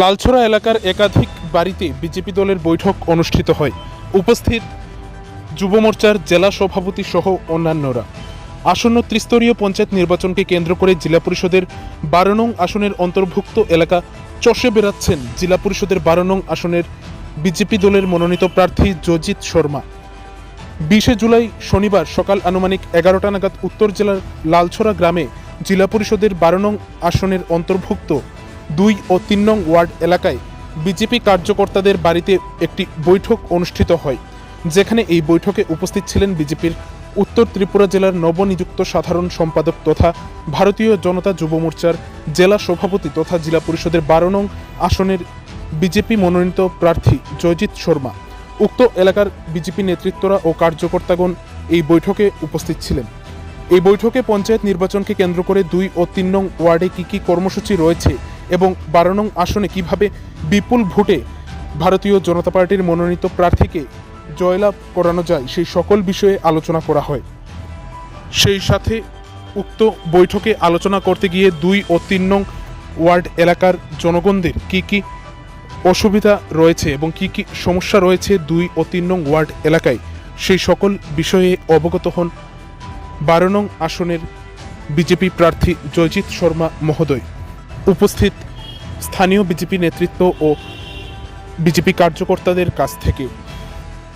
লালছড়া এলাকার একাধিক বাড়িতে বিজেপি দলের বৈঠক অনুষ্ঠিত হয়। উপস্থিত যুব মোর্চার জেলা সভাপতি সহ অন্যান্যরা। আসন্ন ত্রিস্তরীয় পঞ্চায়েত নির্বাচনকে কেন্দ্র করে জেলা পরিষদের বারো নং আসনের অন্তর্ভুক্ত এলাকা চষে বেড়াচ্ছেন জেলা পরিষদের বারো নং আসনের বিজেপি দলের মনোনীত প্রার্থী জজিত শর্মা। বিশে জুলাই শনিবার সকাল আনুমানিক এগারোটা নাগাদ উত্তর জেলার লালছড়া গ্রামে জেলা পরিষদের বারো নং আসনের অন্তর্ভুক্ত দুই ও তিন নং ওয়ার্ড এলাকায় বিজেপি কার্যকর্তাদের বাড়িতে একটি বৈঠক অনুষ্ঠিত হয়, যেখানে এই বৈঠকে উপস্থিত ছিলেন বিজেপির উত্তর ত্রিপুরা জেলার নবনিযুক্ত সাধারণ সম্পাদক তথা ভারতীয় জনতা যুব মোর্চার জেলা সভাপতি তথা জেলা পরিষদের বারো নং আসনের বিজেপি মনোনীত প্রার্থী জয়জিৎ শর্মা। উক্ত এলাকার বিজেপি নেতৃত্বরা ও কার্যকর্তাগণ এই বৈঠকে উপস্থিত ছিলেন। এই বৈঠকে পঞ্চায়েত নির্বাচনকে কেন্দ্র করে দুই ও তিন নং ওয়ার্ডে কী কী কর্মসূচি রয়েছে এবং বারো নং আসনে কীভাবে বিপুল ভোটে ভারতীয় জনতা পার্টির মনোনীত প্রার্থীকে জয়লাভ করানো যায়, সেই সকল বিষয়ে আলোচনা করা হয়। সেই সাথে উক্ত বৈঠকে আলোচনা করতে গিয়ে দুই ও তিন নং ওয়ার্ড এলাকার জনগণদের কী কী অসুবিধা রয়েছে এবং কি কি সমস্যা রয়েছে দুই ও তিন নং ওয়ার্ড এলাকায়, সেই সকল বিষয়ে অবগত হন বারো নং আসনের বিজেপি প্রার্থী জয়জিৎ শর্মা মহোদয়। উপস্থিত স্থানীয় বিজেপি নেতৃত্ব ও বিজেপি কার্যকর্তাদের কাছ থেকে।